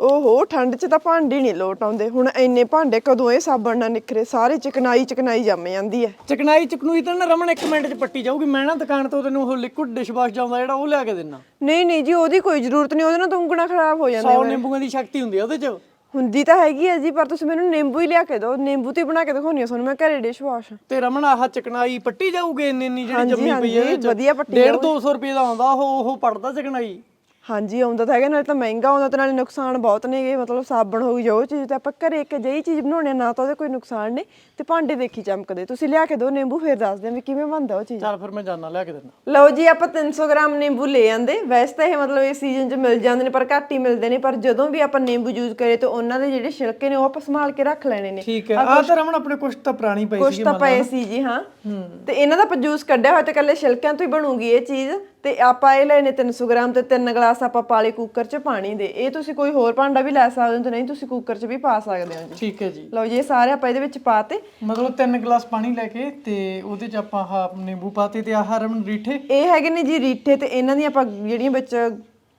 ਓਹੋ ਠੰਡ 'ਚ ਤਾਂ ਭਾਂਡੇ ਨਹੀਂ ਲੋਟ ਆਉਂਦੇ। ਹੁਣ ਇੰਨੇ ਭਾਂਡੇ ਕਦੋਂ ਇਹ ਸਾਬਣ ਨਾਲ ਨਿਖਰੇ? ਸਾਰੇ ਚਿਕਨਾਈ ਚਿਕਨਾਈ ਜੰਮ ਜਾਂਦੀ ਹੈ ਚਕਨਾਈ ਚਕਨੂਈ ਤਾਂ ਨਾ ਰਮਣ 1 ਮਿੰਟ ਚ ਪੱਟੀ ਜਾਊਗੀ। ਮੈਂ ਨਾ ਦੁਕਾਨ ਤੋਂ ਤੈਨੂੰ ਉਹ ਲਿਕੁਇਡ ਡਿਸ਼ਵਾਸ਼ ਜਾਉਂਦਾ ਜਿਹੜਾ ਉਹ ਲਿਆ ਕੇ ਦੇਣਾ ਨਹੀਂ ਨਹੀਂ ਜੀ ਉਹਦੀ ਕੋਈ ਜ਼ਰੂਰਤ ਨਹੀਂ ਉਹਦੇ ਨਾਲ ਤਾਂ ਉਂਗਲਾਂ ਖਰਾਬ ਹੋ ਜਾਂਦੀਆਂ 100 ਨਿੰਬੂਆਂ ਦੀ ਸ਼ਕਤੀ ਹੁੰਦੀ ਆ ਉਹਦੇ ਚ। ਹੁੰਦੀ ਤਾਂ ਹੈਗੀ ਹੈ ਜੀ ਪਰ ਤੁਸੀਂ ਮੈਨੂੰ ਨਿੰਬੂ ਹੀ ਲਿਆ ਕੇ ਦਿਓ। ਨਿੰਬੂ ਤੇ ਹੀ ਬਣਾ ਕੇ ਦਿਖਾਉਣੀ ਆ ਤੁਹਾਨੂੰ ਮੈਂ ਘਰੇ ਡਿਸ਼ ਵਾਸ਼ ਤੇ ਰਮਣ ਆਹ ਚਕਨਾਈ ਪੱਟੀ ਜਾਊਗੀ ਇੰਨੀ ਇੰਨੀ ਜਿਹੜੀ ਹਾਂਜੀ, ਜੰਮੀ ਪਈ ਆ ਹਾਂਜੀ, ਵਧੀਆ ਪੱਟੀ 1.5 200 ਰੁਪਏ ਦਾ ਆਉਂਦਾ ਉਹ ਉਹ ਪੜਦਾ ਚਕਨਾਈ। ਹਾਂਜੀ ਆਉਂਦਾ ਤਾਂ ਹੈਗਾ ਨਾਲੇ ਤਾਂ ਮਹਿੰਗਾ ਆਉਂਦਾ ਤੇ ਨਾਲੇ ਨੁਕਸਾਨ ਬਹੁਤ ਨੇਗੇ ਮਤਲਬ ਸਾਬਣ ਹੋ ਗਈ ਜੋ ਚੀਜ਼ ਤੇ ਆਪਾਂ ਘਰੇ ਇੱਕ ਜਿਹੀ ਚੀਜ਼ ਬਣਾਉਣੇ ਨਾ ਤਾਂ ਉਹਦੇ ਕੋਈ ਨੁਕਸਾਨ ਨਹੀਂ ਤੇ ਭਾਂਡੇ ਦੇਖੀ ਚਮਕਦੇ। ਤੁਸੀਂ ਲਿਆ ਕੇ ਦਿਓ ਨਿੰਬੂ ਫਿਰ ਦੱਸਦੇ ਆ ਵੀ ਕਿਵੇਂ ਬਣਦਾ ਉਹ ਚੀਜ਼। ਚੱਲ ਫਿਰ ਮੈਂ ਜਾਣਾ ਲਿਆ ਕੇ ਦੇਣਾ ਲਓ ਜੀ ਆਪਾਂ 300 ਗ੍ਰਾਮ ਨਿੰਬੂ ਲੈ ਆਂਦੇ। ਵੈਸੇ ਤਾਂ ਇਹ ਮਤਲਬ ਇਸ ਸੀਜ਼ਨ 'ਚ ਮਿਲ ਜਾਂਦੇ ਨੇ ਪਰ ਘੱਟ ਹੀ ਮਿਲਦੇ ਨੇ ਪਰ ਜਦੋਂ ਵੀ ਆਪਾਂ ਨਿੰਬੂ ਯੂਜ਼ ਕਰੇ ਤਾਂ ਉਹਨਾਂ ਦੇ ਜਿਹੜੇ ਛਿਲਕੇ ਨੇ ਉਹ ਆਪਾਂ ਸੰਭਾਲ ਕੇ ਰੱਖ ਲੈਣੇ ਨੇ। ਠੀਕ ਹੈ ਆਹ ਤਾਂ ਰਮਣ ਆਪਣੇ ਕੁਛ ਤਾਂ ਪੁਰਾਣੀ ਪਈ ਕੁਛ ਸੀ ਤਾਂ ਪਏ ਸੀ ਜੀ ਹਾਂ। ਤੇ ਇਹਨਾਂ ਦਾ ਆਪਾਂ ਜੂਸ ਕੱਢਿਆ ਹੋਇਆ ਤੇ ਕੱਲੇ ਛਿਲਕਿਆਂ ਤੋਂ ਹੀ ਬਣੂਗੀ ਇਹ ਚੀਜ਼। ਤੇ ਆਪਾਂ ਇਹ ਲੈਣੇ 300 ਗ੍ਰਾਮ ਤੇ 3 ਗਲਾਸ ਆਪਾਂ ਪਾਲੇ ਕੁੱਕਰ 'ਚ ਪਾਣੀ ਦੇ। ਇਹ ਤੁਸੀਂ ਕੋਈ ਹੋਰ ਭਾਂਡਾ ਵੀ ਲੈ ਸਕਦੇ ਹੋ ਤੇ ਨਹੀਂ ਤੁਸੀਂ ਕੁੱਕਰ 'ਚ ਵੀ ਪਾ ਸਕਦੇ ਹੋ ਜੀ। ਠੀਕ ਹੈ ਜੀ। ਲਓ ਜੀ ਇਹ ਸਾਰੇ ਆਪਾਂ ਇਹਦੇ ਵਿੱਚ ਪਾਤੇ ਮਤਲਬ 3 ਗਲਾਸ ਪਾਣੀ ਲੈ ਕੇ ਤੇ ਉਹਦੇ ਚ ਆਪਾਂ ਆਹ ਨਿੰਬੂ ਪਾਤੇ ਤੇ ਆਹ ਰਮਣ ਰੀਠੇ। ਇਹ ਹੈਗੇ ਨੇ ਜੀ ਰੀਠੇ ਤੇ ਇਹਨਾਂ ਦੀਆਂ ਆਪਾਂ ਜਿਹੜੀਆਂ ਵਿੱਚ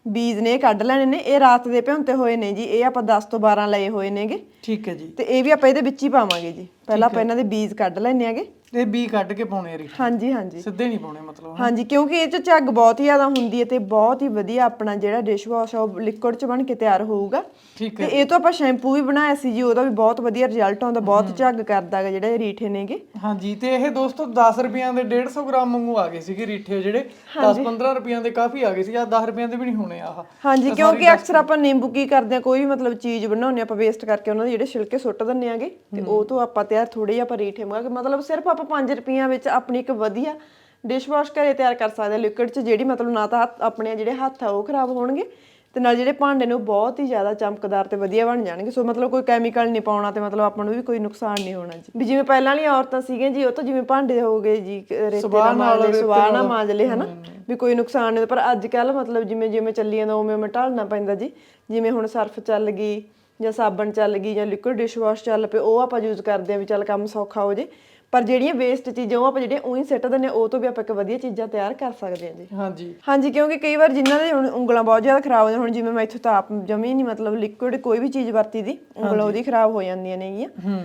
ਬੀਜ ਨੇ ਇਹ ਕੱਢ ਲੈਣੇ ਨੇ। ਇਹ ਰਾਤ ਦੇ ਭਿਉਂਤੇ ਹੋਏ ਨੇ ਜੀ। ਇਹ ਆਪਾਂ 10 ਤੋਂ 12 ਲਏ ਹੋਏ ਨੇਗੇ। ਠੀਕ ਹੈ ਜੀ। ਤੇ ਇਹ ਵੀ ਆਪਾਂ ਇਹਦੇ ਵਿੱਚ ਹੀ ਪਾਵਾਂਗੇ ਜੀ। ਪਹਿਲਾਂ ਆਪਾਂ ਇਹਨਾਂ ਦੇ ਬੀਜ ਕੱਢ ਲੈਣੇ ਆਗੇ ਇਹ ਬੀ ਕੱਢ ਕੇ ਪਾਉਣੇ ਆ ਹਾਂਜੀ ਹਾਂਜੀ। ਸਿੱਧੇ ਨਹੀਂ ਪਾਉਣੇ ਮਤਲਬ ਹਾਂਜੀ ਕਿਉਂਕਿ ਇਹ ਚ ਝੱਗ ਬਹੁਤ ਹੀ ਜ਼ਿਆਦਾ ਹੁੰਦੀ ਹੈ ਤੇ ਬਹੁਤ ਹੀ ਵਧੀਆ ਆਪਣਾ ਜਿਹੜਾ ਡਿਸ਼ ਵਾਸ਼ ਆ ਉਹ ਲਿਕੁਇਡ ਚ ਬਣ ਕੇ ਤਿਆਰ ਹੋਊਗਾ। ਠੀਕ ਤੇ ਇਹ ਤੋਂ ਆਪਾਂ ਸ਼ੈਂਪੂ ਵੀ ਬਣਾਇਆ ਸੀ ਜੀ ਉਹਦਾ ਵੀ ਬਹੁਤ ਵਧੀਆ ਰਿਜ਼ਲਟ ਆਉਂਦਾ ਬਹੁਤ ਝੱਗ ਕਰਦਾ ਜਿਹੜੇ ਇਹ ਰੀਠੇ ਨੇਗੇ। ਹਾਂਜੀ ਤੇ ਇਹ ਦੋਸਤੋ 10 ਰੁਪਈਆਂ ਦੇ 150 ਗ੍ਰਾਮ ਵਾਂਗੂ ਆ ਗਏ ਸੀਗੇ ਰੀਠੇ ਜਿਹੜੇ। 10 15 ਰੁਪਈਆਂ ਦੇ ਕਾਫੀ ਆ ਗਏ ਸੀ ਆ 10 ਰੁਪਈਆਂ ਦੇ ਵੀ ਨਹੀਂ ਹੋਣੇ ਆਹ। ਹਾਂਜੀ ਕਿਉਂਕਿ ਅਕਸਰ ਆਪਾਂ ਨਿੰਬੂ ਕੀ ਕਰਦੇ ਆ ਕੋਈ ਵੀ ਮਤਲਬ ਚੀਜ਼ ਬਣਾਉਂਦੇ ਆ ਆਪਾਂ ਵੇਸਟ ਕਰਕੇ ਉਹਨਾਂ ਦੇ ਜਿਹੜੇ ਛਿਲਕੇ ਸੁੱਟ ਦਿੰਦੇ ਆਗੇ ਤੇ ਉਹ ਤੋਂ ਆਪਾਂ ਤਿਆਰ ਥੋੜੇ ਜਿਹਾ ਆਪਾਂ ਰੀਠੇ ਮੰਗਾ ਕੇ ਮਤਲਬ ਸਿਰਫ ਆਪਾਂ 5 ਰੁਪਈਆਂ ਵਿੱਚ ਆਪਣੀ ਇੱਕ ਵਧੀਆ ਡਿਸ਼ ਵਾਸ਼ ਘਰੇ ਤਿਆਰ ਕਰ ਸਕਦੇ ਆ ਲਿਕੁਇਡ ਚ ਜਿਹੜੀ ਮਤਲਬ ਨਾ ਤਾਂ ਹੱਥ- ਆਪਣੇ ਜਿਹੜੇ ਹੱਥ ਆ ਉਹ ਖਰਾਬ ਹੋਣਗੇ ਤੇ ਨਾਲ ਜਿਹੜੇ ਭਾਂਡੇ ਨੇ ਉਹ ਬਹੁਤ ਹੀ ਜ਼ਿਆਦਾ ਚਮਕਦਾਰ ਤੇ ਵਧੀਆ ਬਣ ਜਾਣਗੇ। ਸੋ ਮਤਲਬ ਕੋਈ ਕੈਮੀਕਲ ਨਹੀਂ ਪਾਉਣਾ ਤੇ ਮਤਲਬ ਆਪਾਂ ਨੂੰ ਵੀ ਕੋਈ ਨੁਕਸਾਨ ਨਹੀਂ ਹੋਣਾ ਜੀ। ਵੀ ਜਿਵੇਂ ਪਹਿਲਾਂ ਵਾਲੀਆਂ ਔਰਤਾਂ ਸੀਗੀਆਂ ਜੀ ਉਹ ਤਾਂ ਜਿਵੇਂ ਭਾਂਡੇ ਹੋ ਗਏ ਜੀ ਰੇਤੇ ਨਾਲ ਮਾਂਜਦੇ ਸਵਾਹ ਨਾਲ ਮਾਂਜ ਲਏ ਹਨਾ? ਵੀ ਕੋਈ ਨੁਕਸਾਨ ਨਹੀਂ ਪਰ ਅੱਜ ਕੱਲ ਮਤਲਬ ਜਿਵੇਂ ਜਿਵੇਂ ਚੱਲੀ ਜਾਂਦਾ ਉਵੇਂ ਉਵੇਂ ਢਾਲਣਾ ਪੈਂਦਾ ਜੀ। ਜਿਵੇਂ ਹੁਣ ਸਰਫ ਚੱਲ ਗਈ ਜਾਂ ਸਾਬਣ ਚੱਲ ਗਈ ਜਾਂ ਲਿਕੁਇਡ ਡਿਸ਼ਵਾਸ਼ ਚੱਲ ਪਏ ਉਹ ਆਪਾਂ ਯੂਜ਼ ਕਰਦੇ ਆ ਵੀ ਚੱਲ ਕੰਮ ਸੌਖਾ ਹੋ ਜੇ। ਪਰ ਜਿਹੜੀਆਂ ਵੇਸਟ ਚੀਜ਼ਾਂ ਉਹ ਆਪਾਂ ਜਿਹੜੀਆਂ ਉਹੀ ਸਿੱਟ ਦਿੰਦੇ ਹਾਂ, ਉਹ ਤੋਂ ਵੀ ਆਪਾਂ ਇੱਕ ਵਧੀਆ ਚੀਜ਼ਾਂ ਤਿਆਰ ਕਰ ਸਕਦੇ ਹਾਂ ਜੀ। ਹਾਂਜੀ। ਹਾਂਜੀ ਕਿਉਂਕਿ ਕਈ ਵਾਰ ਜਿਨ੍ਹਾਂ ਦੇ ਹੁਣ ਉਂਗਲਾਂ ਬਹੁਤ ਜ਼ਿਆਦਾ ਖਰਾਬ ਹੋ ਜਾਂਦੀਆਂ ਹੁਣ ਜਿਵੇਂ ਮੈਂ ਇੱਥੋਂ ਤਾਂ ਆਪ ਜਮੀ ਨਹੀਂ ਮਤਲਬ ਲਿਕੁਇਡ ਕੋਈ ਵੀ ਚੀਜ਼ ਵਰਤੀ ਦੀ ਉਂਗਲਾਂ ਉਹਦੀ ਖਰਾਬ ਹੋ ਜਾਂਦੀਆਂ ਨੇਗੀਆਂ। ਹੂੰ।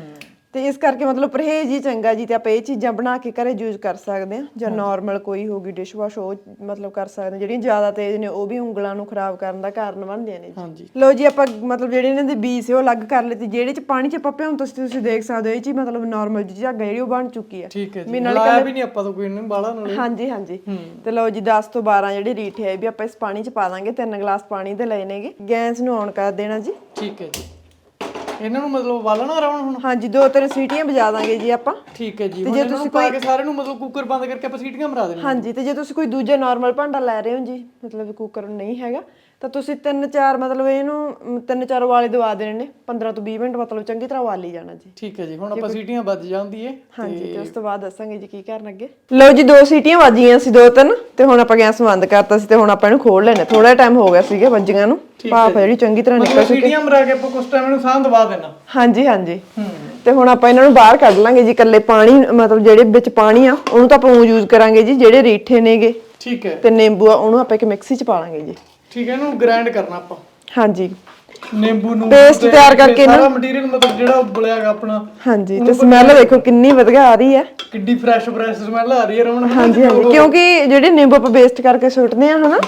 ਤੇ ਇਸ ਕਰਕੇ ਮਤਲਬ ਪਰਹੇਜ਼ ਹੀ ਚੰਗਾ ਜੀ ਤੇ ਆਪਾਂ ਇਹ ਚੀਜ਼ਾਂ ਬਣਾ ਕੇ ਘਰੇ ਯੂਜ਼ ਕਰ ਸਕਦੇ ਹਾਂ। ਜਾਂ ਨਾਰਮਲ ਕੋਈ ਹੋਗੀ ਡਿਸ਼ਵਾਸ਼ ਉਹ ਮਤਲਬ ਕਰ ਸਕਦੇ ਹਾਂ। ਜਿਹੜੀਆਂ ਜ਼ਿਆਦਾ ਤੇਜ਼ ਨੇ ਉਹ ਵੀ ਉਂਗਲਾਂ ਨੂੰ ਖਰਾਬ ਕਰਨ ਦਾ ਕਾਰਨ ਬਣਦੀਆਂ ਨੇ ਜੀ। ਹਾਂਜੀ। ਲਓ ਜੀ ਆਪਾਂ ਮਤਲਬ ਜਿਹੜੇ ਇਹਨਾਂ ਦੇ ਬੀਜ ਸੀ ਉਹ ਅਲੱਗ ਕਰ ਲਏ ਤੇ ਜਿਹੜੇ ਚ ਪਾਣੀ ਚ ਆਪਾਂ ਭਿਉਂ ਤੁਸੀਂ ਤੁਸੀਂ ਦੇਖ ਸਕਦੇ ਹੋ ਇਹ ਚ ਹੀ ਮਤਲਬ ਨਾਰਮਲ ਜੀ ਝੱਗ ਜਿਹੜੀ ਉਹ ਬਣ ਚੁੱਕੀ ਹੈ। ਠੀਕ ਹੈ ਜੀ। ਵੀ ਨਾਲੇ ਲਾਇਆ ਵੀ ਨਹੀਂ ਆਪਾਂ ਤੋਂ ਕੋਈ ਨਹੀਂ ਬਾਲਾ ਨਾਲੇ। ਹਾਂਜੀ ਹਾਂਜੀ। ਤੇ ਲਓ ਜੀ 10 ਤੋਂ 12 ਜਿਹੜੇ ਰੀਠੇ ਆ ਇਹ ਵੀ ਆਪਾਂ ਇਸ ਪਾਣੀ ਚ ਪਾ ਦਾਂਗੇ। ਤਿੰਨ ਗਲਾਸ ਪਾਣੀ ਦੇ ਲਏ ਨੇਗੇ। ਗੈਸ ਨੂੰ ਔਨ ਕਰ ਦੇਣਾ ਜੀ। ਠੀਕ ਹੈ ਜੀ। ਇਹਨਾਂ ਨੂੰ ਮਤਲਬ ਵਾਲਣਾ ਰਾਉਣ ਹੁਣ? ਹਾਂਜੀ ਦੋ ਤਿੰਨ ਸੀਟੀਆਂ ਵਜਾ ਦਾਂਗੇ ਜੀ ਆਪਾਂ। ਠੀਕ ਹੈ ਜੀ ਹੁਣ ਇਹਨਾਂ ਨੂੰ ਪਾ ਕੇ ਸਾਰੇ ਨੂੰ ਮਤਲਬ ਕੁੱਕਰ ਬੰਦ ਕਰਕੇ ਆਪਾਂ ਸੀਟੀਆਂ ਮਰਾ ਦੇਣੀਆਂ ਹਾਂਜੀ ਤੇ ਜੇ ਤੁਸੀਂ ਕੋਈ ਦੂਜਾ ਨਾਰਮਲ ਭਾਂਡਾ ਲੈ ਰਹੇ ਹੋ ਜੀ ਮਤਲਬ ਕੁੱਕਰ ਨਹੀਂ ਹੈਗਾ ਤਾਂ ਤੁਸੀਂ ਤਿੰਨ ਚਾਰ ਮਤਲਬ ਇਹਨੂੰ ਤਿੰਨ ਚਾਰ ਵਾਲੇ ਦਵਾ ਦੇਣੇ ਨੇ। 15 ਤੋਂ 20 ਮਿੰਟ ਮਤਲਬ ਚੰਗੀ ਤਰ੍ਹਾਂ ਉਬਾਲੀ ਜਾਣਾ ਜੀ। ਠੀਕ ਹੈ ਜੀ ਹੁਣ ਆਪਾਂ ਸੀਟੀਆਂ ਵੱਜ ਜਾਂਦੀ ਏ ਹਾਂਜੀ ਤੇ ਉਸ ਤੋਂ ਬਾਅਦ ਦੱਸਾਂਗੇ ਜੀ ਕੀ ਕਰਨਾ ਅੱਗੇ। ਲਓ ਜੀ ਦੋ ਸੀਟੀਆਂ ਵੱਜੀਆਂ ਸੀ ਦੋ ਤਿੰਨ ਤੇ ਹੁਣ ਆਪਾਂ ਗੈਸ ਬੰਦ ਕਰਤਾ ਸੀ ਤੇ ਹੁਣ ਆਪਾਂ ਇਹਨੂੰ ਖੋਲ ਲੈਣੇ ਥੋੜਾ ਟਾਈਮ ਹੋ ਗਿਆ ਸੀਗਾ ਵੱਜੀਆਂ ਨੂੰ। ਭਾਫ ਜਿਹੜੀ ਚੰਗੀ ਤਰ੍ਹਾਂ ਨਿਕਲ ਮਤਲਬ ਸੀਟੀਆਂ ਮਰਾ ਕੇ ਆਪਾਂ ਕੁਝ ਟਾਈਮ ਇਹਨੂੰ ਸਾਹ ਦਬਾ ਦੇਣਾ। ਹਾਂਜੀ ਹਾਂਜੀ। ਤੇ ਹੁਣ ਆਪਾਂ ਇਹਨਾਂ ਨੂੰ ਬਾਹਰ ਕੱਢ ਲਾਂਗੇ ਜੀ ਇਕੱਲੇ ਪਾਣੀ ਮਤਲਬ ਜਿਹੜੇ ਵਿੱਚ ਪਾਣੀ ਆ ਉਹਨੂੰ ਤਾਂ ਆਪਾਂ ਉਹ ਯੂਜ਼ ਕਰਾਂਗੇ ਜੀ ਜਿਹੜੇ ਰੀਠੇ ਨੇਗੇ। ਠੀਕ ਹੈ। ਤੇ ਨਿੰਬੂ ਆ ਉਹਨੂੰ ਆਪਾਂ ਇੱਕ ਮਿਕਸੀ 'ਚ ਪਾ ਲਾਂਗੇ ਜੀ। ਠੀਕ ਹੈ ਇਹਨੂੰ ਗ੍ਰਾਈਂਡ ਕਰਨਾ ਆਪਾਂ। ਹਾਂਜੀ। ਨਿੰਬੂ ਨੂੰ Paste ਤੇ ਤਿਆਰ ਕਰਕੇ ਸਾਰਾ ਮਟੀਰੀਅਲ ਮਤਲਬ ਜਿਹੜਾ ਉਬਲਿਆ ਹੈਗਾ ਆਪਣਾ ਹਾਂਜੀ ਤੇ ਸਮੈਲ ਦੇਖੋ ਕਿੰਨੀ ਵਧੀਆ ਆ ਰਹੀ ਹੈ। ਕਿੱਡੀ ਫਰੈਸ਼ ਫਰੈਸ਼ ਸਮੈਲ ਆ ਰਹੀ ਹੈ ਰਮਣ ਹਾਂਜੀ ਹਾਂਜੀ। ਕਿਉਂਕਿ ਜਿਹੜੇ ਨਿੰਬੂ ਆਪਾਂ ਵੇਸਟ ਕਰਕੇ ਸੁੱਟਦੇ ਆ ਹਨਾ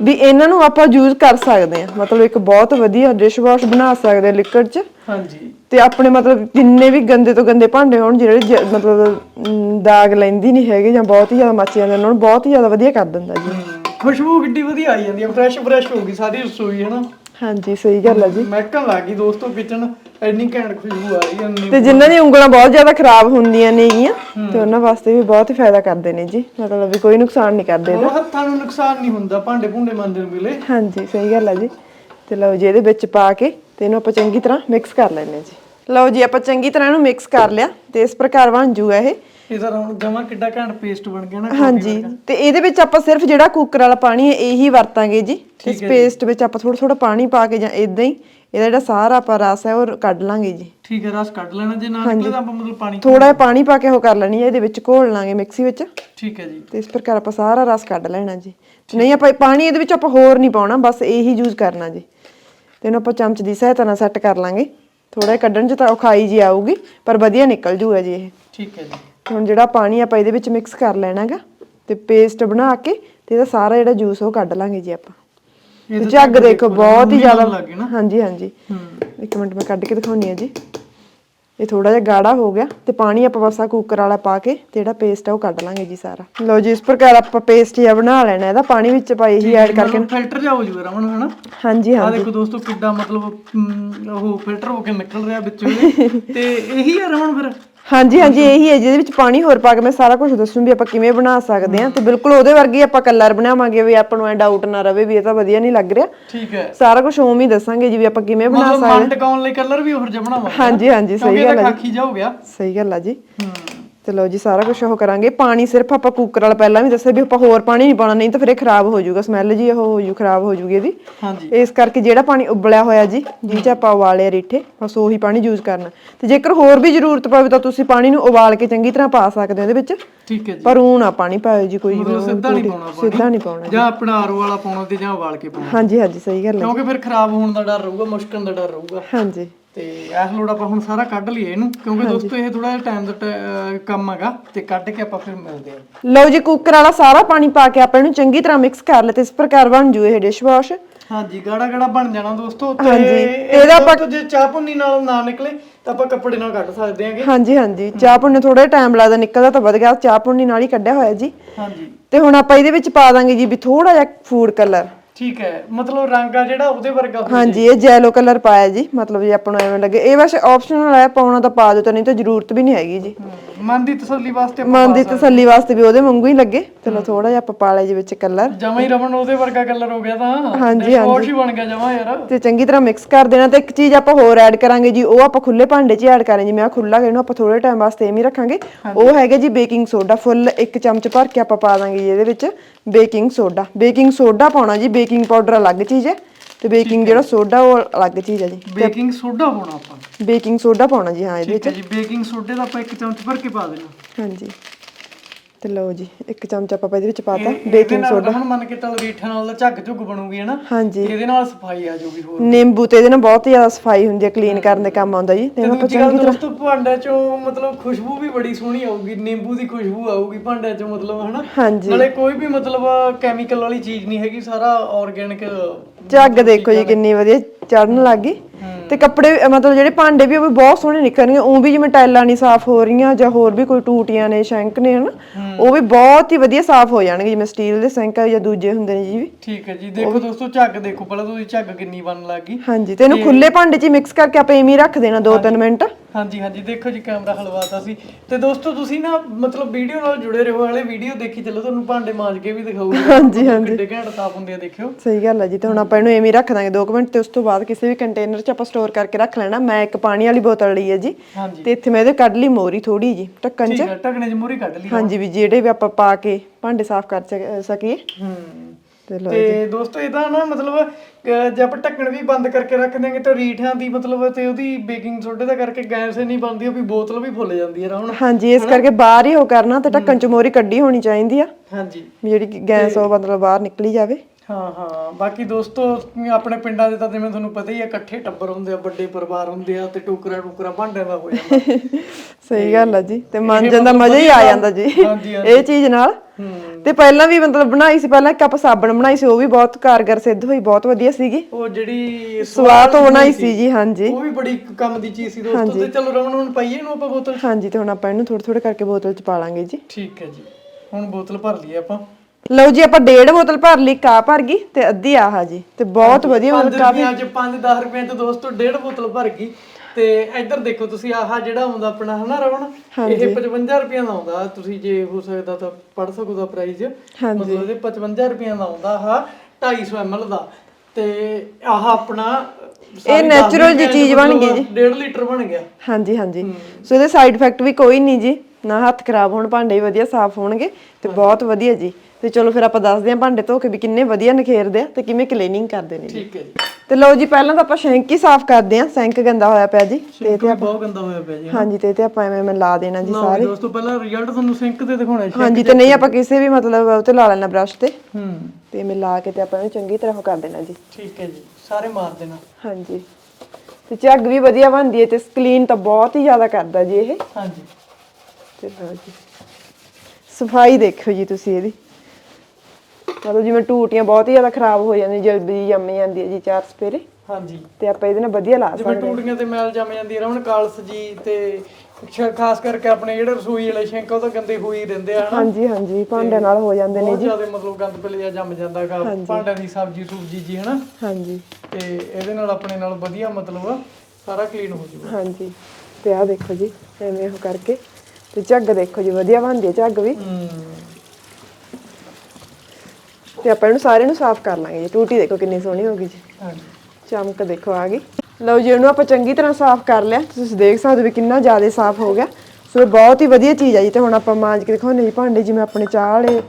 ਵੀ ਇਹਨਾਂ ਨੂੰ ਆਪਾਂ ਯੂਜ਼ ਕਰ ਸਕਦੇ ਆ ਮਤਲਬ ਇੱਕ ਬਹੁਤ ਵਧੀਆ ਡਿਸ਼ ਵਾਸ਼ ਬਣਾ ਸਕਦੇ ਆ ਲਿਕਵਿਡ 'ਚ। ਹਾਂਜੀ। ਤੇ ਆਪਣੇ ਮਤਲਬ ਜਿੰਨੇ ਵੀ ਗੰਦੇ ਤੋਂ ਗੰਦੇ ਭਾਂਡੇ ਹੋਣ ਜਿਹੜੇ ਜ- ਮਤਲਬ ਅਮ, ਦਾਗ ਲੈਂਦੀ ਨਹੀਂ ਹੈਗੇ ਜਾਂ ਬਹੁਤ ਹੀ ਜ਼ਿਆਦਾ ਮੱਚ ਜਾਂਦੇ ਉਹਨਾਂ ਨੂੰ ਬਹੁਤ ਹੀ ਜ਼ਿਆਦਾ ਵਧੀਆ ਕਰ ਦਿੰਦਾ ਜੀ। ਖੁਸ਼ਬੂ ਕਿੱਡੀ ਵਧੀਆ ਆਈ ਜਾਂਦੀ ਹੈ ਫਰੈਸ਼ ਫਰੈਸ਼ ਹੋ ਗਈ ਸਾਰੀ ਰਸੋਈ ਹੈ ਨਾ ਹਾਂਜੀ ਸਹੀ ਗੱਲ ਹੈ ਜੀ। ਮਹਿਕਣ ਲੱਗ ਗਈ ਦੋਸਤੋ ਕਿਚਨ ਇੰਨੀ ਘੈਂਟ ਖੁਸ਼ਬੂ ਆ ਰਹੀ ਹੈ ਤੇ ਜਿਨ੍ਹਾਂ ਦੀਆਂ ਉਂਗਲਾਂ ਬਹੁਤ ਜ਼ਿਆਦਾ ਖਰਾਬ ਹੁੰਦੀਆਂ ਨੇਗੀਆਂ ਤੇ ਉਹਨਾਂ ਵਾਸਤੇ ਵੀ ਬਹੁਤ ਹੀ ਫਾਇਦਾ ਕਰਦੇ ਨੇ ਜੀ। ਮਤਲਬ ਵੀ ਕੋਈ ਨੁਕਸਾਨ ਨਹੀਂ ਕਰਦੇ ਹੁਣ ਹੱਥਾਂ ਨੂੰ ਨੁਕਸਾਨ ਨਹੀਂ ਹੁੰਦਾ ਭਾਂਡੇ ਭੁੰਡੇ ਮੰਜਣ ਵੇਲੇ। ਹਾਂਜੀ ਸਹੀ ਗੱਲ ਹੈ ਜੀ। ਤੇ ਲਓ ਜੀ ਇਹਦੇ ਵਿੱਚ ਪਾ ਕੇ ਤੇ ਇਹਨੂੰ ਆਪਾਂ ਚੰਗੀ ਤਰ੍ਹਾਂ ਮਿਕਸ ਕਰ ਲੈਣੇ ਜੀ। ਲਓ ਜੀ ਆਪਾਂ ਚੰਗੀ ਤਰ੍ਹਾਂ ਇਹਨੂੰ ਮਿਕਸ ਕਰ ਲਿਆ ਤੇ ਇਸ ਪ੍ਰਕਾਰ ਬਣ ਜੂਗਾ ਇਹ। ਇਹਦਾ ਹੁਣ ਜਮਾ ਕਿੱਡਾ ਘੈਂਟ ਪੇਸਟ ਬਣ ਗਿਆ ਨਾ ਹਾਂਜੀ ਤੇ ਇਹਦੇ ਵਿੱਚ ਆਪਾਂ ਸਿਰਫ ਜਿਹੜਾ ਕੁੱਕਰ ਵਾਲਾ ਪਾਣੀ ਹੈ ਇਹੀ ਵਰਤਾਂਗੇ ਜੀ। ਇਸ ਪੇਸਟ ਵਿੱਚ ਆਪਾਂ ਥੋੜਾ ਥੋੜਾ ਪਾਣੀ ਪਾ ਕੇ ਜਾਂ ਇਦਾਂ ਹੀ ਇਹਦਾ ਜਿਹੜਾ ਸਾਰਾ ਆਪਾਂ ਰਸ ਹੈ ਉਹ ਕੱਢ ਲਾਂਗੇ ਜੀ। ਠੀਕ ਹੈ ਰਸ ਕੱਢ ਲੈਣਾ ਜੇ ਨਾ ਨਿਕਲੇ ਤਾਂ ਆਪਾਂ ਮਤਲਬ ਪਾਣੀ ਥੋੜਾ ਜਿਹਾ ਪਾਣੀ ਪਾ ਕੇ ਉਹ ਕਰ ਲੈਣੀ ਹੈ ਇਹਦੇ ਵਿੱਚ ਘੋਲ ਲਾਂਗੇ ਮਿਕਸੀ ਵਿੱਚ। ਠੀਕ ਹੈ ਜੀ। ਤੇ ਇਸ ਪ੍ਰਕਾਰ ਆਪਾਂ ਸਾਰਾ ਰਸ ਕੱਢ ਲੈਣਾ ਜੀ। ਤੇ ਨਹੀਂ ਆਪਾਂ ਪਾਣੀ ਇਹਦੇ ਵਿੱਚ ਆਪਾਂ ਹੋਰ ਨਹੀਂ ਪਾਉਣਾ ਬਸ ਇਹੀ ਯੂਜ਼ ਕਰਨਾ ਜੀ। ਤੇ ਇਹਨੂੰ ਆਪਾਂ ਚਮਚ ਦੀ ਸਹਾਇਤਾ ਨਾਲ ਸੈੱਟ ਕਰ ਲਾਂਗੇ। ਥੋੜਾ ਕੱਢਣ ਚ ਤਾਂ ਔਖਾਈ ਜੀ ਆਊਗੀ ਪਰ ਵਧੀਆ ਨਿਕਲ ਜੂਗਾ ਜੀ ਇਹ। ਠੀਕ ਹੈ ਜੀ। ਹੁਣ ਜਿਹੜਾ ਪਾਣੀ ਆਪਾਂ ਇਹਦੇ ਵਿੱਚ ਮਿਕਸ ਕਰ ਲੈਣਾਗਾ ਤੇ ਪੇਸਟ ਬਣਾ ਕੇ ਤੇ ਇਹਦਾ ਸਾਰਾ ਜਿਹੜਾ ਜੂਸ ਉਹ ਕੱਢ ਲਾਂਗੇ ਜੀ ਆਪਾਂ। ਤੇ ਝੱਗ ਦੇਖੋ ਬਹੁਤ ਹੀ ਜ਼ਿਆਦਾ ਲੱਗ ਗਈ ਨਾ। ਹਾਂਜੀ ਹਾਂਜੀ। ਇੱਕ ਮਿੰਟ ਮੈਂ ਕੱਢ ਕੇ ਦਿਖਾਉਣੀ ਆ ਜੀ। ਇਹ ਥੋੜਾ ਜਿਹਾ ਗਾੜਾ ਹੋ ਗਿਆ ਤੇ ਪਾਣੀ ਆਪਾਂ ਬਸ ਆ ਕੁੱਕਰ ਵਾਲਾ ਪਾ ਕੇ ਤੇ ਜਿਹੜਾ ਪੇਸਟ ਆ ਉਹ ਕੱਢ ਲਾਂਗੇ ਜੀ ਸਾਰਾ। ਲਓ ਜੀ ਇਸ ਪ੍ਰਕਾਰ ਆਪਾਂ ਪੇਸਟ ਜਿਹਾ ਬਣਾ ਲੈਣਾ ਇਹਦਾ ਪਾਣੀ ਵਿੱਚ ਪਾਈ ਹੀ ਐਡ ਕਰਕੇ। ਫਿਲਟਰ ਜਾ ਹੋ ਜੂਗਾ ਰਮਨ ਹਨਾ? ਹਾਂਜੀ ਆ ਹਾਂ ਦੇਖੋ ਦੋਸਤੋ ਕਿੱਦਾਂ ਮਤਲਬ ਉਹ ਫਿਲਟਰ ਹੋ ਕੇ ਨਿਕਲ ਰਿਹਾ ਵਿੱਚੋਂ। ਤੇ ਇਹੀ ਆ ਰਮਨ ਫਿਰ? ਹਾਂਜੀ ਹਾਂਜੀ ਇਹੀ ਹੈ ਜਿਹਦੇ ਵਿੱਚ ਪਾਣੀ ਹੋਰ ਪਾ ਕੇ ਮੈਂ ਸਾਰਾ ਕੁਝ ਦੱਸੂੰ ਵੀ ਆਪਾਂ ਕਿਵੇਂ ਬਣਾ ਸਕਦੇ ਹਾਂ। ਤੇ ਬਿਲਕੁਲ ਉਹਦੇ ਵਰਗੀ ਆਪਾਂ ਕਲਰ ਬਣਾਵਾਂਗੇ ਵੀ ਆਪਾਂ ਨੂੰ ਐ ਡਾਊਟ ਨਾ ਰਵੇ ਵੀ ਇਹ ਤਾਂ ਵਧੀਆ ਨਹੀਂ ਲੱਗ ਰਿਹਾ। ਠੀਕ ਹੈ। ਸਾਰਾ ਕੁਝ ਉਵੇਂ ਹੀ ਦੱਸਾਂਗੇ ਜੀ ਵੀ ਆਪਾਂ ਕਿਵੇਂ ਬਣਾ ਮਤਲਬ ਸਕਦੇ ਮਨ ਟਿਕਾਉਣ ਲਈ ਕਲਰ ਵੀ ਹੋਰ ਜਿਹਾ ਬਣਾਵਾਂਗੇ ਹਾਂਜੀ ਹਾਂਜੀ ਸਹੀ ਗੱਲ ਹੈ ਖਾਕੀ ਜਾ ਹੋ ਗਿਆ। ਸਹੀ ਗੱਲ ਆ ਜੀ। ਹੂੰ। ਤੇ ਲਓ ਜੀ ਸਾਰਾ ਕੁਝ ਉਹ ਕਰਾਂਗੇ। ਪਾਣੀ ਸਿਰਫ ਆਪਾਂ ਕੁੱਕਰ ਵਾਲਾ ਪਹਿਲਾਂ ਵੀ ਦੱਸਿਆ ਵੀ ਆਪਾਂ ਹੋਰ ਪਾਣੀ ਨਹੀਂ ਪਾਉਣਾ ਨਹੀਂ ਤਾਂ ਫਿਰ ਇਹ ਖਰਾਬ ਹੋ ਜਾਊਗਾ। ਸਮੈਲ ਜੀ ਉਹ ਹੋ ਜੂ ਖਰਾਬ ਹੋ ਜੂਗੀ ਇਹਦੀ। ਹਾਂਜੀ। ਇਸ ਕਰਕੇ ਜਿਹੜਾ ਪਾਣੀ ਉਬਲਿਆ ਹੋਇਆ ਜੀ ਜਿਹ ਚ ਆਪਾਂ ਉਬਾਲੇ ਰੀਠੇ ਬਸ ਉਹੀ ਪਾਣੀ ਯੂਜ਼ ਕਰਨਾ। ਤੇ ਜੇਕਰ ਹੋਰ ਵੀ ਜ਼ਰੂਰਤ ਪਵੇ ਤਾਂ ਤੁਸੀਂ ਪਾਣੀ ਨੂੰ ਉਬਾਲ ਕੇ ਚੰਗੀ ਤਰ੍ਹਾਂ ਪਾ ਸਕਦੇ ਹੋ ਇਹਦੇ ਵਿੱਚ। ਠੀਕ ਹੈ ਜੀ। ਪਰ ਊਂ ਨਾ ਪਾਣੀ ਪਾਇਓ ਜੀ ਕੋਈ ਮਤਲਬ ਸਿੱਧਾ ਨਹੀਂ ਪਾਉਣਾ ਪਾਣੀ। ਸਿੱਧਾ ਨਹੀਂ ਪਾਉਣਾ ਜਾਂ। ਆਪਣਾ ਆਰੋ ਵਾਲਾ ਪਾਉਣਾ ਤੇ ਜਾਂ ਉਬਾਲ ਕੇ ਪਾਉਣਾ। ਹਾਂਜੀ ਹਾਂਜੀ ਸਹੀ ਗੱਲ ਹੈ ਕਿਉਂਕਿ ਫਿਰ ਖਰਾਬ ਹੋਣ ਦਾ ਡਰ ਰਹੂਗਾ ਮੁਸ਼ਕਲ ਦਾ ਡਰ ਰਹੂਗਾ। ਹਾਂਜੀ। ਤੇ ਇਸ ਲੋੜ ਆਪਾਂ ਹੁਣ ਸਾਰਾ ਕੱਢ ਲਈਏ ਇਹਨੂੰ ਕਿਉਂਕਿ ਦੋਸਤੋ ਇਹ ਥੋੜਾ ਜਿਹਾ ਟਾਈਮ ਦਾ ਕੰਮ ਹੈਗਾ ਤੇ ਕੱਢ ਕੇ ਆਪਾਂ ਫਿਰ ਮਿਲਦੇ ਹਾਂ। ਲਓ ਜੀ ਕੁੱਕਰ ਵਾਲਾ ਸਾਰਾ ਪਾਣੀ ਪਾ ਕੇ ਆਪਾਂ ਇਹਨੂੰ ਚੰਗੀ ਤਰ੍ਹਾਂ ਮਿਕਸ ਕਰ ਲੈ ਤੇ ਇਸ ਪ੍ਰਕਾਰ ਬਣ ਜੂ ਇਹ ਡਿਸ਼ ਵਾਸ਼ ਹਾਂਜੀ ਗਾੜਾ ਗਾੜਾ ਬਣ ਜਾਣਾ ਦੋਸਤੋ ਤੇ ਹਾਂਜੀ, ਇਹਦਾ ਆਪਾਂ ਜੇ ਚਾਹ ਭੁੰਨੀ ਨਾਲ ਨਾ ਨਿਕਲੇ ਤਾਂ ਆਪਾਂ ਕੱਪੜੇ ਨਾਲ ਕੱਢ ਸਕਦੇ ਹਾਂਗੇ। ਹਾਂਜੀ ਹਾਂਜੀ ਚਾਹ ਪੁੰਨੇ ਥੋੜਾ ਟਾਈਮ ਲੱਗਦਾ ਨਿਕਲਦਾ ਤਾਂ ਵਧ ਗਿਆ ਚਾਹ ਪੁੰਨੀ ਨਾਲ ਹੀ ਕੱਢਿਆ ਹੋਇਆ ਜੀ। ਹਾਂਜੀ। ਤੇ ਹੁਣ ਆਪਾਂ ਇਹਦੇ ਵਿੱਚ ਪਾ ਦਾਂਗੇ ਜੀ ਵੀ ਥੋੜਾ ਜਿਹਾ ਫੂਡ ਕਲਰ ਠੀਕ ਹੈ ਮਤਲਬ ਰੰਗ ਆ ਜਿਹੜਾ ਉਹਦੇ ਵਰਗਾ ਹੋ- ਹਾਂਜੀ ਇਹ ਜੈਲੋ ਕਲਰ ਪਾਇਆ ਜੀ ਮਤਲਬ ਜੇ ਆਪਾਂ ਨੂੰ ਐਵੇਂ ਲੱਗੇ। ਇਹ ਵੈਸੇ ਆਪਸ਼ਨਲ ਹੈ ਪਾਉਣਾ ਤਾਂ ਪਾ ਦਿਓ ਤਾਂ ਨਹੀਂ ਤਾਂ ਜ਼ਰੂਰਤ ਵੀ ਨਹੀਂ ਹੈਗੀ ਜੀ। ਮਨ ਦੀ ਤਸੱਲੀ ਵਾਸਤੇ ਮਨ ਦੀ ਤਸੱਲੀ ਵਾਸਤੇ ਵੀ ਉਹਦੇ ਵਾਂਗੂ ਹੀ ਲੱਗੇ। ਚਲੋ ਥੋੜਾ ਜਿਹਾ ਆਪਾਂ ਪਾ ਲਿਆ ਜੀ ਵਿੱਚ ਕਲਰ ਜਮਾ ਹੀ ਰਮਨ ਉਹਦੇ ਵਰਗਾ ਕਲਰ ਹੋ ਗਿਆ ਤਾਂ। ਹਾਂਜੀ, ਹਾਂਜੀ। ਹੀ ਬਣ ਗਿਆ ਜਮਾ ਯਾਰ। ਤੇ ਚੰਗੀ ਤਰ੍ਹਾਂ ਮਿਕਸ ਕਰ ਦੇਣਾ ਤੇ ਇੱਕ ਚੀਜ਼ ਆਪਾਂ ਹੋਰ ਐਡ ਕਰਾਂਗੇ ਜੀ ਉਹ ਆਪਾਂ ਖੁੱਲੇ ਭਾਂਡੇ 'ਚ ਐਡ ਕਰਾਂਗੇ। ਜਿਵੇਂ ਆ ਖੁੱਲਾ ਇਹਨੂੰ ਆਪਾਂ ਥੋੜੇ ਟਾਈਮ ਵਾਸਤੇ ਐਵੇਂ ਹੀ ਰੱਖਾਂਗੇ। ਉਹ ਹੈਗਾ ਜੀ ਬੇਕਿੰਗ ਸੋਡਾ ਫੁੱਲ ਇੱਕ ਚਮਚ ਭਰ ਕੇ ਆਪਾਂ ਪਾ ਦਾਂਗੇ ਜੀ ਇਹਦੇ ਵਿੱਚ। ਬੇਕਿੰਗ ਸੋਡਾ ਬੇਕਿੰਗ ਸੋਡਾ ਪਾਉਣਾ ਜੀ ਬੇਕਿੰਗ ਪਾਊਡਰ ਅਲੱਗ ਚੀਜ਼ ਹੈ ਤੇ ਬੇਕਿੰਗ ਜਿਹੜਾ ਸੋਡਾ ਉਹ ਅਲੱਗ ਚੀਜ਼ ਹੈ ਜੀ। ਬੇਕਿੰਗ ਸੋਡਾ ਹੋਣਾ ਆਪਾਂ। ਬੇਕਿੰਗ ਸੋਡਾ ਪਾਉਣਾ ਜੀ ਹਾਂ ਇਹਦੇ ਠੀਕ ਹੈ ਜੀ ਬੇਕਿੰਗ ਸੋਡੇ ਦਾ ਆਪਾਂ ਇੱਕ ਚਮਚ ਭਰ ਕੇ ਪਾ ਦੇਣਾ। ਹਾਂਜੀ। ਤੇ ਲਓ ਜੀ ਇੱਕ ਚਮਚ ਆਪਾਂ ਇਹਦੇ ਵਿੱਚ ਪਾਤਾ ਬੇਕਿੰਗ ਨਾਲ ਰਮਨ ਮੰਨ ਕੇ ਚੱਲ ਰੀਠਾਂ ਨਾਲ ਤਾਂ ਝੱਗ ਝੁੱਗ ਬਣੂਗੀ ਹਨਾ? ਹਾਂਜੀ। ਇਹਦੇ ਨਾਲ ਸਫ਼ਾਈ ਆ ਜਾਊਗੀ ਹੋਰ। ਨਿੰਬੂ ਤੇ ਇਹਦੇ ਨਾਲ ਬਹੁਤ ਜ਼ਿਆਦਾ ਸਫ਼ਾਈ ਹੁੰਦੀ ਹੈ। ਕਲੀਨ ਕਰਨ ਦੇ ਕੰਮ ਆਉਂਦਾ ਜੀ। ਤੇ ਆਪਾਂ ਦੂਜੀ ਗੱਲ ਦੋਸਤੋ ਭਾਂਡਿਆਂ ਚੋਂ ਮਤਲਬ ਖੁਸ਼ਬੂ ਵੀ ਬੜੀ ਸੋਹਣੀ ਆਊਗੀ ਨਿੰਬੂ ਦੀ ਖੁਸ਼ਬੂ ਆਊਗੀ ਭਾਂਡਿਆਂ ਚੋਂ ਮਤਲਬ ਹਨਾ? ਨਾਲੇ ਕੋਈ ਵੀ ਮਤਲਬ ਕੈਮੀਕਲ ਵਾਲੀ ਚੀਜ਼ ਨਹੀਂ ਹੈਗੀ ਸਾਰਾ ਆਰਗੈਨਿਕ ਝੱਗ ਦੇਖੋ ਜੀ ਕਿੰਨੀ ਵਧੀਆ ਚੜਨ ਲੱਗੀ ਤੇ ਕੱਪੜੇ ਮਤਲਬ ਜਿਹੜੇ ਭਾਂਡੇ ਵੀ ਉਹ ਵੀ ਬਹੁਤ ਸੋਹਣੇ ਨਿਕਲਣਗੇ ਉਹ ਵੀ ਜਿਵੇਂ ਟਾਈਲਾਂ ਨਹੀਂ ਸਾਫ਼ ਹੋ ਰਹੀਆਂ ਜਾਂ ਹੋਰ ਵੀ ਕੋਈ ਟੂਟੀਆਂ ਨੇ ਸ਼ੈਂਕ ਨੇ ਹਨ ਉਹ ਵੀ ਬਹੁਤ ਹੀ ਵਧੀਆ ਸਾਫ਼ ਹੋ ਜਾਣਗੇ ਜਿਵੇਂ ਸਟੀਲ ਦੇ ਸਿੰਕ ਜਾਂ ਦੂਜੇ ਹੁੰਦੇ ਨੇ ਜੀ ਵੀ। ਠੀਕ ਹੈ ਜੀ ਦੇਖੋ ਦੋਸਤੋ ਝੱਗ ਦੇਖੋ ਪਹਿਲਾਂ ਤੁਸੀਂ ਝੱਗ ਕਿੰਨੀ ਬਣਨ ਲੱਗੀ ਹਾਂਜੀ ਤੇ ਇਹਨੂੰ ਖੁੱਲੇ ਭਾਂਡੇ 'ਚ ਮਿਕਸ ਕਰਕੇ ਆਪਾਂ ਐਵੇਂ ਹੀ ਰੱਖ ਦੇਣਾ 2-3 ਮਿੰਟ। ਹਾਂਜੀ ਹਾਂਜੀ ਦੇਖੋ ਜੀ ਕੈਮਰਾ ਹਲਵਾਤਾ ਸੀ। ਤੇ ਦੋਸਤੋ ਤੁਸੀਂ ਨਾ ਮਤਲਬ ਵੀਡੀਓ ਨਾਲ ਜੁੜੇ ਰਹੋ ਵਾਲੇ ਵੀਡੀਓ ਦੇਖੀ ਚੱਲੋ ਤੁਹਾਨੂੰ ਭਾਂਡੇ ਮਾਂਜ ਕੇ ਵੀ ਦਿਖਾਊਗਾ। ਹਾਂਜੀ, ਹਾਂਜੀ। ਕਿੱਡੇ ਘੈਂਟ ਸਾਫ਼ ਹੁੰਦੇ ਆ ਦੇਖਿਓ। ਸਹੀ ਗੱਲ ਹੈ ਜੀ ਤੇ ਹੁਣ ਆਪਾਂ ਇਹਨੂੰ ਐਵੇਂ ਰੱਖ ਦਾਂਗੇ 2 ਮਿੰਟ ਤੇ ਉਸ ਤੋਂ ਬਾਅਦ ਕਿਸੇ ਵੀ ਕੰਟੇਨਰ 'ਚ ਆਪਾਂ ਸਟੋਰ ਕਰਕੇ ਰੱਖ ਲੈਣਾ। ਮੈਂ ਇੱਕ ਪਾਣੀ ਵਾਲੀ ਬੋਤਲ ਲਈ ਹੈ ਜੀ ਹਾਂਜੀ। ਤੇ ਇੱਥੇ ਮੈਂ ਇਹਦੇ ਕੱਢ ਲਈ ਮੋਰੀ ਥੋੜੀ ਜੀ ਢੱਕਣ 'ਚ। ਠੀਕ ਹੈ ਢੱਕਣੇ 'ਚ ਮੂਰੀ ਕੱਢ ਲਈ ਹਾਂਜੀ ਵੀ ਜਿਹੜੇ ਵੀ ਆਪਾਂ ਪਾ ਕੇ ਭਾਂਡੇ ਸਾਫ਼ ਕਰ ਸਕ- ਸਕੀਏ। ਹੂੰ। ਤੇ ਲਓ ਤੇ ਦੋਸਤੋ ਇਹਦਾ ਨਾ ਮਤਲਬ ਅਹ, ਜੇ ਆਪਾਂ ਢੱਕਣ ਵੀ ਬੰਦ ਕਰਕੇ ਰੱਖ ਦਿਆਂਗੇ ਤਾਂ ਰੀਠਾਂ ਦੀ ਮਤਲਬ ਤੇ ਉਹਦੀ ਬੇਕਿੰਗ ਸੋਡੇ ਦਾ ਕਰਕੇ ਗੈਸ ਨਹੀਂ ਬਣਦੀ ਉਹ ਵੀ ਬੋਤਲ ਵੀ ਫੁੱਲ ਜਾਂਦੀ ਹੈ ਰਾਹੁਣ ਹਾਂਜੀ ਇਸ ਕਰਕੇ ਬਾਹਰ ਹੀ ਉਹ ਕਰਨਾ ਤੇ ਢੱਕਣ 'ਚ ਮੋਰੀ ਕੱਢੀ ਹੋਣੀ ਚਾਹੀਦੀ ਆ। ਹਾਂਜੀ। ਵੀ ਜਿਹੜੀ ਕਿ ਗੈਸ ਉਹ ਮਤਲਬ ਬਾਹਰ ਨਿਕਲੀ ਜਾਵੇ। ਹਾਂ ਹਾਂ। ਬਾਕੀ ਦੋਸਤੋ ਆਪਣੇ ਪਿੰਡਾਂ ਦੇ ਤਾਂ ਜਿਵੇਂ ਤੁਹਾਨੂੰ ਪਤਾ ਹੀ ਆ ਇਕੱਠੇ ਟੱਬਰ ਹੁੰਦੇ ਆ ਵੱਡੇ ਪਰਿਵਾਰ ਹੁੰਦੇ ਆ ਤੇ ਟੋਕਰਾ ਟੋਕਰਾ ਭਾਂਡਿਆਂ ਦਾ ਹੋ ਜਾਂਦਾ। ਸਹੀ ਗੱਲ ਆ ਜੀ ਤੇ ਮਾਂਜਣ ਦਾ ਮਜ਼ਾ ਹੀ ਆ ਜਾਂਦਾ ਜੀ। ਇਹ ਚੀਜ਼ ਨਾਲ। ਤੇ ਪਹਿਲਾਂ ਵੀ ਮਤਲਬ ਬਣਾਈ ਸੀ ਪਹਿਲਾਂ ਇੱਕ ਆਪਾਂ ਸਾਬਣ ਬਣਾਈ ਸੀ ਉਹ ਵੀ ਬਹੁਤ ਕਾਰਗਰ ਸਿੱਧ ਹੋਈ ਬਹੁਤ ਵਧੀਆ ਸੀਗੀ। ਉਹ ਜਿਹੜੀ ਸਵਾਦ ਤੋਂ ਬਣਾਈ ਸੀ। ਜੀ ਹਾਂਜੀ। ਉਹ ਵੀ ਬੜੀ ਕੰਮ ਦੀ ਚੀਜ਼ ਸੀ ਦੋਸਤੋ ਤੇ ਚਲੋ ਰਮਨ ਹੁਣ ਪਾਈਏ ਇਹਨੂੰ ਆਪਾਂ ਬੋਤਲ। ਹਾਂਜੀ ਤੇ ਹੁਣ ਆਪਾਂ ਇਹਨੂੰ ਥੋੜੇ ਥੋੜੇ ਕਰਕੇ ਬੋਤਲ 'ਚ ਪਾ ਲਾਂਗੇ ਜੀ। ਠੀਕ ਹੈ ਜੀ। ਹੁਣ ਬੋਤਲ ਭਰ ਲਈਏ ਆਪਾਂ। ਲਓ ਜੀ ਆਪਾਂ ਡੇਢ ਬੋਤਲ ਭਰ ਲਈ ਕਾ ਭਰ ਗਈ ਤੇ ਅੱਧੀ ਆਹ ਜੀ। ਤੇ ਬਹੁਤ ਵਧੀਆ ਮਤਲਬ 5 ਰੁਪਈਆਂ ਚ 5-10 ਰੁਪਏ ਚ ਦੋਸਤੋ ਡੇਢ ਬੋਤਲ ਭਰ ਗਈ। ਤੇ ਇੱਧਰ ਦੇਖੋ ਤੁਸੀਂ ਆਹ ਜਿਹੜਾ ਆਉਂਦਾ ਆਪਣਾ ਹਨਾ ਰਵਣ ਇਹ 55 ਰੁਪਈਆਂ ਦਾ ਆਉਂਦਾ। ਤੁਸੀਂ ਜੇ ਹੋ ਸਕਦਾ ਤਾਂ ਪੜ ਸਕੋ ਦਾ ਪ੍ਰਾਈਸ ਮਤਲਬ ਇਹਦੇ 55 ਰੁਪਈਆਂ ਦਾ ਆਉਂਦਾ ਆਹ 250 ml ਦਾ। ਤੇ ਆਹ ਆਪਣਾ ਇਹ natural ਜਿਹੀ ਚੀਜ਼ ਬਣ ਗਈ ਜੀ। 1.5 ਲੀਟਰ ਬਣ ਗਿਆ। ਹਾਂਜੀ ਹਾਂਜੀ। ਸੋ ਇਹਦੇ ਸਾਈਡ ਇਫੈਕਟ ਵੀ ਕੋਈ ਨਹੀਂ ਜੀ। ਨਾ ਹੱਥ ਖਰਾਬ ਹੋਣ ਭਾਂਡੇ ਵੀ ਵਧੀਆ ਸਾਫ਼ ਹੋਣਗੇ ਤੇ ਬਹੁਤ ਵਧੀਆ ਜੀ। ਤੇ ਚਲੋ ਫਿਰ ਆਪਾਂ ਦੱਸਦੇ ਹਾਂ ਭਾਂਡੇ ਧੋ ਕੇ ਵੀ ਕਿੰਨੇ ਵਧੀਆ ਨਖੇਰਦੇ ਆ ਤੇ ਕਿਵੇਂ ਕਲੀਨਿੰਗ ਕਰਦੇ ਨੇ ਜੀ। ਠੀਕ ਹੈ ਜੀ। ਤੇ ਲਓ ਜੀ ਪਹਿਲਾਂ ਤਾਂ ਆਪਾਂ ਸ਼ੈਂਕ ਹੀ ਸਾਫ਼ ਕਰਦੇ ਆ ਸਿੰਕ ਗੰਦਾ ਹੋਇਆ ਪਿਆ ਜੀ। ਤੇ ਸਿੰਕ ਵੀ ਬਹੁਤ ਗੰਦਾ ਹੋਇਆ ਪਿਆ ਜੀ ਹਾਂਜੀ ਤੇ ਇਹ ਤੇ ਆਪਾਂ ਐਵੇਂ ਮੈਂ ਲਾ ਦੇਣਾ ਜੀ ਲਓ ਜੀ ਦੋਸਤੋ ਪਹਿਲਾਂ ਰਿਜ਼ਲਟ ਤੁਹਾਨੂੰ ਸਿੰਕ ਤੇ ਦਿਖਾਉਣਾ ਸੀ ਹਾਂਜੀ ਤੇ ਨਹੀਂ ਆਪਾਂ ਕਿਸੇ ਵੀ ਮਤਲਬ ਉਹ ਤੇ ਲਾ ਲੈਣਾ ਬ੍ਰਸ਼ ਤੇ। ਹੂੰ। ਤੇ ਮੈਂ ਲਾ ਕੇ ਤੇ ਆਪਾਂ ਇਹਨੂੰ ਚੰਗੀ ਤਰ੍ਹਾਂ ਉਹ ਕਰ ਦੇਣਾ ਜੀ। ਠੀਕ ਹੈ ਜੀ ਸਾਰੇ ਮਾਰ ਦੇਣਾ। ਹਾਂਜੀ। ਤੇ ਝੱਗ ਵੀ ਵਧੀਆ ਬਣਦੀ ਹੈ ਤੇ ਕਲੀਨ ਤਾਂ ਬਹੁਤ ਹੀ ਜ਼ਿਆਦਾ ਕਰਦਾ ਜੀ ਇਹ। ਹਾਂਜੀ। ਤੇ ਲਓ ਜੀ। ਸਫ਼ਾਈ ਦੇਖੋ ਜੀ ਤੁਸੀਂ ਇਹਦੀ। ਮਤਲਬ ਜਿਵੇਂ ਟੂਟੀਆਂ ਬਹੁਤ ਹੀ ਜ਼ਿਆਦਾ ਖਰਾਬ ਹੋ ਜਾਂਦੀਆਂ ਜਲਦੀ ਜੰਮ ਜਾਂਦੀ ਹੈ ਜੀ ਚਾਰ ਸਪੇਰੇ। ਹਾਂਜੀ। ਤੇ ਆਪਾਂ ਇਹਦੇ ਨਾਲ ਵਧੀਆ ਲਾ ਜਿਵੇਂ ਸਕਦੇ ਹਾਂ। ਟੂਟੀਆਂ ਤੇ ਮੈਲ ਜੰਮ ਜਾਂਦੀ ਹੈ ਰਮਣ ਕਾਲਸ ਜੀ ਤੇ ਖ- ਖਾਸ ਕਰਕੇ ਆਪਣੇ ਜਿਹੜੇ ਰਸੋਈ ਵਾਲੇ ਸ਼ਿੰਕ ਉਹ ਤਾਂ ਗੰਦੇ ਹੋਈ ਰਹਿੰਦੇ ਆ ਹਨਾ? ਹਾਂਜੀ ਹਾਂਜੀ ਭਾਂਡੇ ਨਾਲ ਹੋ ਜਾਂਦੇ ਨੇ ਬਹੁਤ ਜ਼ਿਆਦਾ ਮਤਲਬ ਗੰਦ ਪਲੇ ਜੰਮ ਜਾਂਦਾ ਹੈਗਾ ਭਾਂਡਿਆਂ ਦੀ ਸਬਜ਼ੀ ਸੂਬਜੀ ਜੀ ਹਨਾ? ਹਾਂਜੀ। ਤੇ ਇਹਦੇ ਨਾਲ ਆਪਣੇ ਨਾਲ ਵਧੀਆ ਮਤਲਬ ਸਾਰਾ ਕਲੀਨ ਹੋ ਜਾਊਗਾ। ਹਾਂਜੀ। ਤੇ ਆਹ ਦੇਖੋ ਜੀ ਐਵੇਂ ਉਹ ਕਰਕੇ। ਤੇ ਝੱਗ ਦੇਖੋ ਜੀ ਵਧੀਆ ਬਣਦੀ ਹੈ ਝੱਗ ਵੀ। ਹੂੰ। ਤੇ ਆਪਾਂ ਇਹਨੂੰ ਸਾਰੇ ਨੂੰ ਸਾਫ਼ ਕਰ ਲਾਂਗੇ ਜੀ ਟੂਟੀ ਦੇਖੋ ਕਿੰਨੀ ਸੋਹਣੀ ਹੋ ਗਈ ਜੀ। ਚਮਕ ਦੇਖੋ ਆ ਗਈ। ਲਓ ਜੀ ਇਹਨੂੰ ਆਪਾਂ ਚੰਗੀ ਤਰ੍ਹਾਂ ਸਾਫ਼ ਕਰ ਲਿਆ। ਤੁਸੀਂ ਦੇਖ ਸਕਦੇ ਹੋ ਵੀ ਕਿੰਨਾ ਜ਼ਿਆਦਾ ਸਾਫ਼ ਹੋ ਗਿਆ। ਸੋ ਇਹ ਬਹੁਤ ਹੀ ਵਧੀਆ ਚੀਜ਼ ਆ ਜੀ ਤੇ ਹੁਣ ਆਪਾਂ ਮਾਂਜ ਕੇ ਦਿਖਾਉਂਦੇ ਜੀ ਭਾਂਡੇ ਜਿਵੇਂ ਆਪਣੇ ਚਾਹ ਵਾਲੇ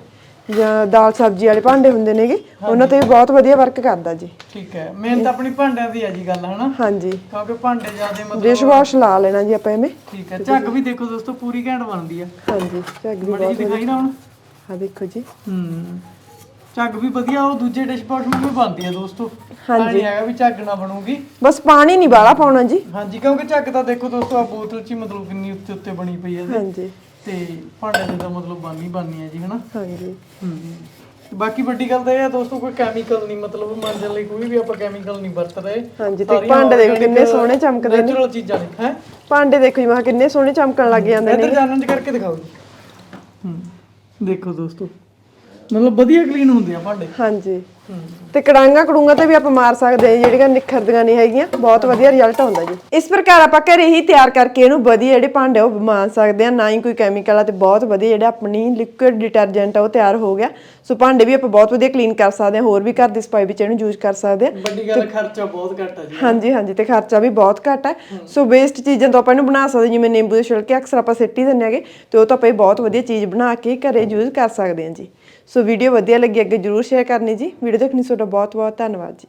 ਜਾਂ ਦਾਲ ਸਬਜ਼ੀ ਵਾਲੇ ਭਾਂਡੇ ਹੁੰਦੇ ਨੇਗੇ ਉਹਨਾਂ ਤੇ ਵੀ ਬਹੁਤ ਵਧੀਆ ਵਰਕ ਕਰਦਾ ਜੀ। ਠੀਕ ਹੈ। ਮੇਨ ਤਾਂ ਆਪਣੀ ਭਾਂਡਿਆਂ ਦੀ ਆ ਜੀ ਗੱਲ ਹਨਾ? ਹਾਂਜੀ। ਕਿਉਂਕਿ ਭਾਂਡੇ ਜਿਆਦੇ ਮਤਲਬ ਡਿਸ਼ ਵਾਸ਼ ਲਾ ਲੈਣਾ ਜੀ ਆਪਾਂ ਐਵੇਂ ਠੀਕ ਹੈ। ਝੱਗ ਵੀ ਦੇਖੋ ਦੋਸਤੋ ਪੂਰੀ ਘੈਂਟ ਬਣਦੀ ਆ। ਹਾਂਜੀ ਝੱਗ ਵੀ ਜਿਹੀ ਦਿਖਾਈ ਨਾ ਹੁਣ? ਆ ਦੇਖੋ ਜੀ। ਹੂੰ। ਝੱਗ ਵੀ ਵਧੀਆ ਉਹ ਦੂਜੇ ਡਿਸ਼ਵਾਸ਼ ਨੂੰ ਵੀ ਬਣਦੀ ਆ ਦੋਸਤੋ। ਹਾਂਜੀ। ਹੈਗਾ ਵੀ ਝੱਗ ਨਾ ਬਣੂਗੀ। ਬਸ ਪਾਣੀ ਨਹੀਂ ਬਾਲਾ ਪਾਉਣਾ ਜੀ। ਹਾਂਜੀ ਕਿਉਂਕਿ ਝੱਗ ਤਾਂ ਦੇਖੋ ਦੋਸਤੋ ਆ ਬੋਤਲ 'ਚ ਹੀ ਮਤਲਬ ਕਿੰਨੀ ਉੱਤੇ ਉੱਤੇ ਬਣੀ ਪਈ ਇਹਦੇ। ਹਾਂਜੀ। ਤੇ ਭਾਂਡੇ ਦੇ ਤਾਂ ਮਤਲਬ ਬਾਨੀ ਬਾਨੀ ਆ ਜੀ ਹਨਾ? ਹਾਂਜੀ। ਹੂੰ ਬਾਕੀ ਵੱਡੀ ਗੱਲ ਤਾਂ ਇਹ ਆ ਦੋਸਤੋ ਕੋਈ ਕੈਮੀਕਲ ਨਹੀਂ ਮਤਲਬ ਮਾਂਜਣ ਲਈ ਕੋਈ ਵੀ ਆਪਾਂ ਕੈਮੀਕਲ ਨਹੀਂ ਵਰਤ ਰਹੇ। ਹਾਂਜੀ ਤੇ ਭਾਂਡੇ ਦੇਖੋ ਕਿੰਨੇ ਸੋਹਣੇ ਚਮਕਦੇ ਨੇ। ਨੈਚੁਰਲ ਚੀਜ਼ਾਂ ਨੇ ਹੈ? ਭਾਂਡੇ ਦੇਖੋ ਜੀ ਮੈਂ ਕਿੰਨੇ ਸੋਹਣੇ ਚਮਕਣ ਲੱਗ ਜਾਂਦੇ ਨੇ। ਇੱਧਰ ਜਾਣਨ ਚ ਕਰਕੇ ਦਿਖਾਓ ਹੂੰ। ਦੇਖੋ ਦੋਸਤੋ ਮਤਲਬ ਵਧੀਆ ਕਲੀਨ ਹੁੰਦੇ ਆ ਭਾਂਡੇ। ਹਾਂਜੀ। ਤੇ ਕੜਾਂਗਾ ਕੜੂੰਗਾ ਤੇ ਵੀ ਆਪਾਂ ਮਾਰ ਸਕਦੇ ਹਾਂ ਜਿਹੜੀਆਂ ਨਿਖਰਦੀਆਂ ਨਹੀਂ ਹੈਗੀਆਂ ਬਹੁਤ ਵਧੀਆ ਰਿਜ਼ਲਟ ਆਉਂਦਾ ਜੀ। ਇਸ ਪ੍ਰਕਾਰ ਆਪਾਂ ਘਰੇ ਹੀ ਤਿਆਰ ਕਰਕੇ ਇਹਨੂੰ ਵਧੀਆ ਜਿਹੜੇ ਭਾਂਡੇ ਆ ਉਹ ਮਾਰ ਸਕਦੇ ਹਾਂ ਨਾ ਹੀ ਕੋਈ ਕੈਮੀਕਲ ਆ ਤੇ ਬਹੁਤ ਵਧੀਆ ਜਿਹੜਾ ਆਪਣੀ ਲਿਕੁਇਡ ਡਿਟਰਜੈਂਟ ਆ ਉਹ ਤਿਆਰ ਹੋ ਗਿਆ। ਸੋ ਭਾਂਡੇ ਵੀ ਆਪਾਂ ਬਹੁਤ ਵਧੀਆ ਕਲੀਨ ਕਰ ਸਕਦੇ ਹਾਂ ਹੋਰ ਵੀ ਘਰ ਦੀ ਸਫ਼ਾਈ ਵਿੱਚ ਇਹਨੂੰ ਯੂਜ਼ ਕਰ ਸਕਦੇ ਹਾਂ। ਵੱਡੀ ਗੱਲ ਖਰਚਾ ਬਹੁਤ ਘੱਟ ਆ ਜੀ। ਹਾਂਜੀ ਹਾਂਜੀ ਤੇ ਖਰਚਾ ਵੀ ਬਹੁਤ ਘੱਟ ਹੈ। ਸੋ ਵੇਸਟ ਚੀਜ਼ਾਂ ਤੋਂ ਆਪਾਂ ਇਹਨੂੰ ਬਣਾ ਸਕਦੇ ਜਿਵੇਂ ਨਿੰਬੂ ਦੇ ਛਿਲਕੇ ਅਕਸਰ ਆਪਾਂ ਸਿੱਟ ਦਿੰਦੇ ਹੈਗੇ ਤੇ ਉਹ ਤਾਂ ਆਪਾਂ ਇਹ ਬਹੁਤ ਵਧੀਆ ਚੀਜ਼ ਬਣਾ ਕੇ ਘਰੇ ਯੂਜ਼ ਕਰ ਸਕਦੇ ਹਾਂ ਜੀ। ਸੋ ਵੀਡੀਓ ਵਧੀਆ ਲੱਗੀ ਅੱਗੇ ਜਰੂਰ ਸ਼ੇਅਰ ਕਰਨੀ ਜੀ। ਵੀਡੀਓ ਦੇਖਣੀ ਤੁਹਾਡਾ ਬਹੁਤ ਬਹੁਤ ਧੰਨਵਾਦ ਜੀ।